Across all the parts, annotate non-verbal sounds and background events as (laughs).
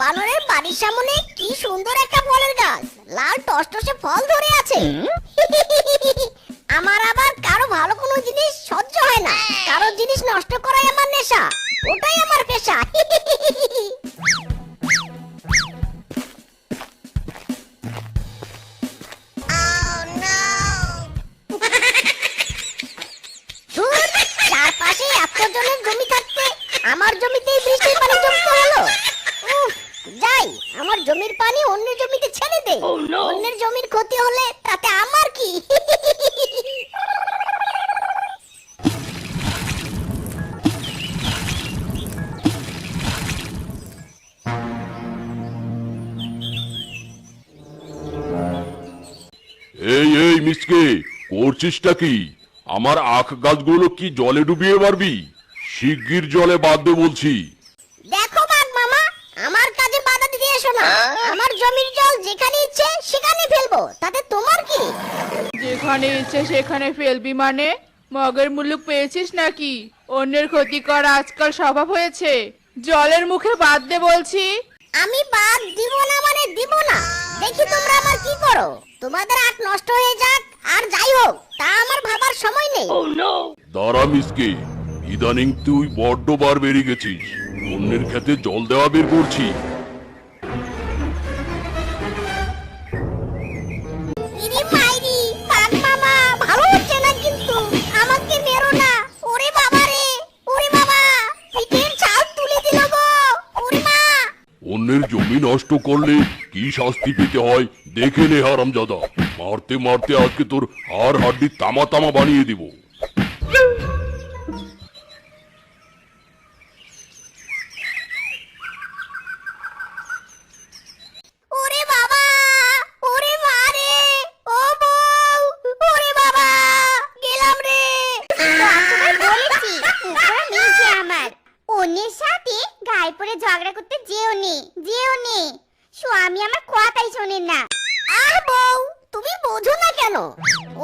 বানরের বাড়ির সামনে কি সুন্দর একটা ফলের গাছ। লাল টসটসে ফল ধরে আছে। আমার আবার কারও ভালো কোনো জিনিস সহ্য হয় না। কারও জিনিস নষ্ট করাই আমার নেশা। ওটাই আমার পেশা। আমার জমিতেই বৃষ্টির পানি জমতে হলো উফ, যাই আমার জমির পানি অন্য জমিতে ছেড়ে দে। অন্যের জমির ক্ষতি হলে তাতে আমার কি? এই এই মিসকে করছিসটা কি? আমার আখ গাছগুলো কি জলে ডুবিয়ে পারবি শিগগির জলে বাদ দে বলছি দেখো বাঘ মামা আমার কাজে বাধা দিতে এসো না। আমার জমির জল যেখানে ইচ্ছে সেখানে ফেলব। তাতে তোমার কি? যেখানে ইচ্ছে সেখানে ফেলবি মানে? মগের মুলুক পেয়েছিস নাকি? অন্যের ক্ষতি করা আজকাল স্বভাব হয়েছে। জলের মুখে বাদ দে বলছি। আমি বাদ দিব না মানে দিব না। দেখি তোমরা আবার কি করো। তোমাদের আট নষ্ট হয়ে যাক আর যাই হোক তা আমার ভাবার সময় নেই। দাঁড়া মিসকে ইদানিং তুই বড্ড বার বেরিয়ে গেছিস। অন্যের খেতে জল দেওয়া বের করছি। নষ্ট করলে কি শাস্তি পেতে হয়? দেখে নে, হারামজাদা। মারতে মারতে আজকে তোর হাড় হাড্ডি তামা তামা বানিয়ে দিব ওরে বাবা ওরে মা রে ও বউ ওরে বাবা গেলাম রে তোমায় বলেছি কুকুর নিচে আমার অন্যের সাথে গায়ে পড়ে ঝগড়া করতে যেও নে যেও নে। স্বামী আমার কথাই শোনেন না। আর বউ তুমি বোঝো না কেন?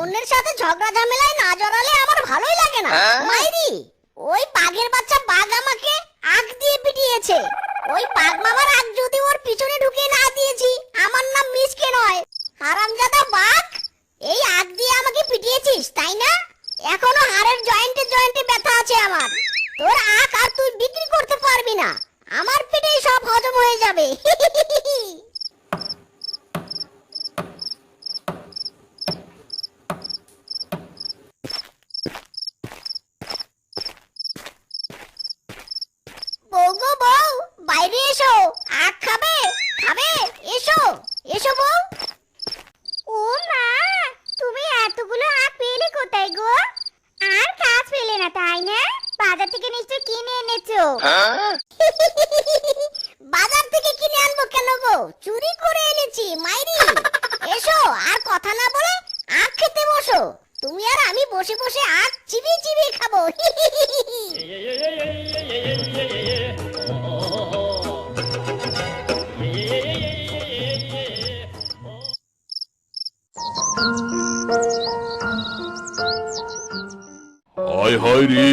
অন্যের সাথে ঝগড়া ঝামেলায় না জড়ালে আমার ভালোই লাগে না। মাইরি ওই বাঘের বাচ্চা বাঘ আমাকে আগ দিয়ে পিটিয়েছে। ওই বাঘ মামার আগ যদি ওর পিছনে ঢুকিয়ে না দিয়েছি আমার নাম মিসকে নয়। হারামজাদা বাঘ? যাবে বউ গো বউ বাইরে এসো। আখ খাবে? খাবে? এসো এসো বউ। ও মা তুমি এতগুলো আখ পেলে কোথায় গো? আর কাজ পেলে না তাই না? বাজার থেকে নিশ্চয় কিনে এনেছো (laughs) বাজার থেকে কিনে আনব কেন গো চুরি করে এনেছি মাইরি এসো আর কথা না বলে আখ খেতে বসো তুমি আর আমি বসে বসে আখ চিবিয়ে চিবিয়ে খাব। হায় হায় রে।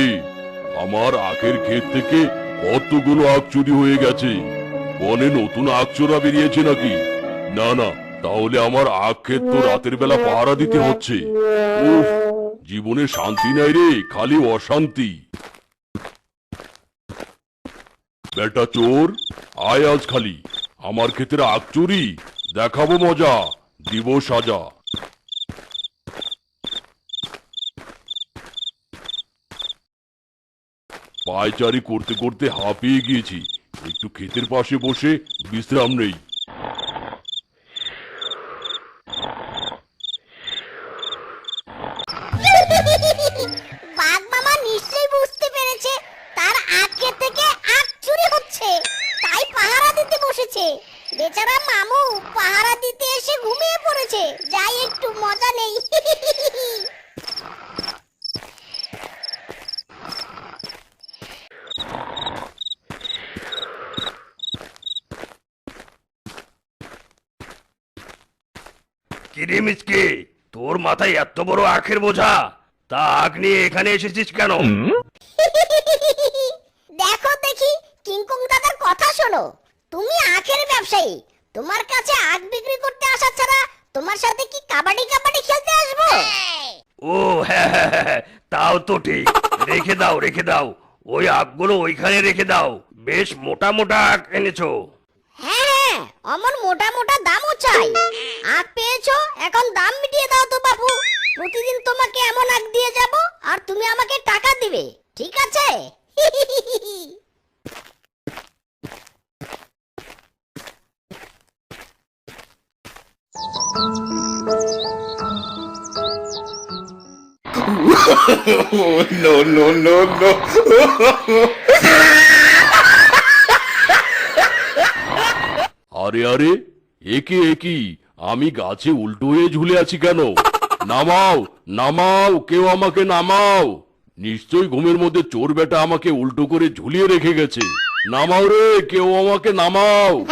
আমার আখের ক্ষেত থেকে কতগুলো আখ চুরি হয়ে গেছে। বনে নতুন আখ চোরা বেরিয়েছে নাকি? না না তাহলে আমার আখ ক্ষেত তো রাতের বেলা পাহারা দিতে হচ্ছে। উফ জীবনে শান্তি নাই রে খালি অশান্তি। বেটা চোর আয় আজ খালি। আমার ক্ষেতের আখ চুরি দেখাবো মজা দিব সাজা। পায়চারি করতে করতে হাঁপিয়ে গিয়েছি। একটু ক্ষেতের পাশে বসে বিশ্রাম নেই। বাঘ মামা নিশ্চয়ই বুঝতে পেরেছে, তার আখে থেকে চুরি হচ্ছে। তাই পাহারা দিতে বসেছে। বেচারা মামু পাহারা দিতে এসে ঘুমিয়ে পড়েছে। যাই একটু মজা নেই। তোর মাথায় এত বড় আখের বোঝা? তা আখ নিয়ে এখানে এসেছিস কেন? দেখো দেখি কিংকং দাদার কথা শোনো। তুমি আখের ব্যবসায়ী। তোমার কাছে আখ বিক্রি করতে আসা ছাড়া তোমার সাথে কি কাবাডি কাবাডি খেলতে আসব? ও হ্যাঁ হ্যাঁ হ্যাঁ, হ্যাঁ, তাও তো ঠিক। রেখে দাও রেখে দাও। ওই আখগুলো ওইখানে রেখে দাও। বেশ মোটা মোটা আখ এনেছো। হ্যাঁ হ্যাঁ অমন মোটা মোটা দামও চাই। আখ পেয়েছ এখন দাম মিটিয়ে দাও তো বাবু প্রতিদিন তোমাকে এমন আখ দিয়ে যাব আর তুমি আমাকে টাকা দিবে ঠিক আছে? (laughs) No, no, no, no. আরে আরে একে একই আমি গাছে উল্টো হয়ে ঝুলে আছি কেন? নামাও নামাও, কেউ আমাকে নামাও। নিশ্চয়ই ঘুমের মধ্যে চোর বেটা আমাকে উল্টো করে ঝুলিয়ে রেখে গেছে। নামাও রে, কেউ আমাকে নামাও।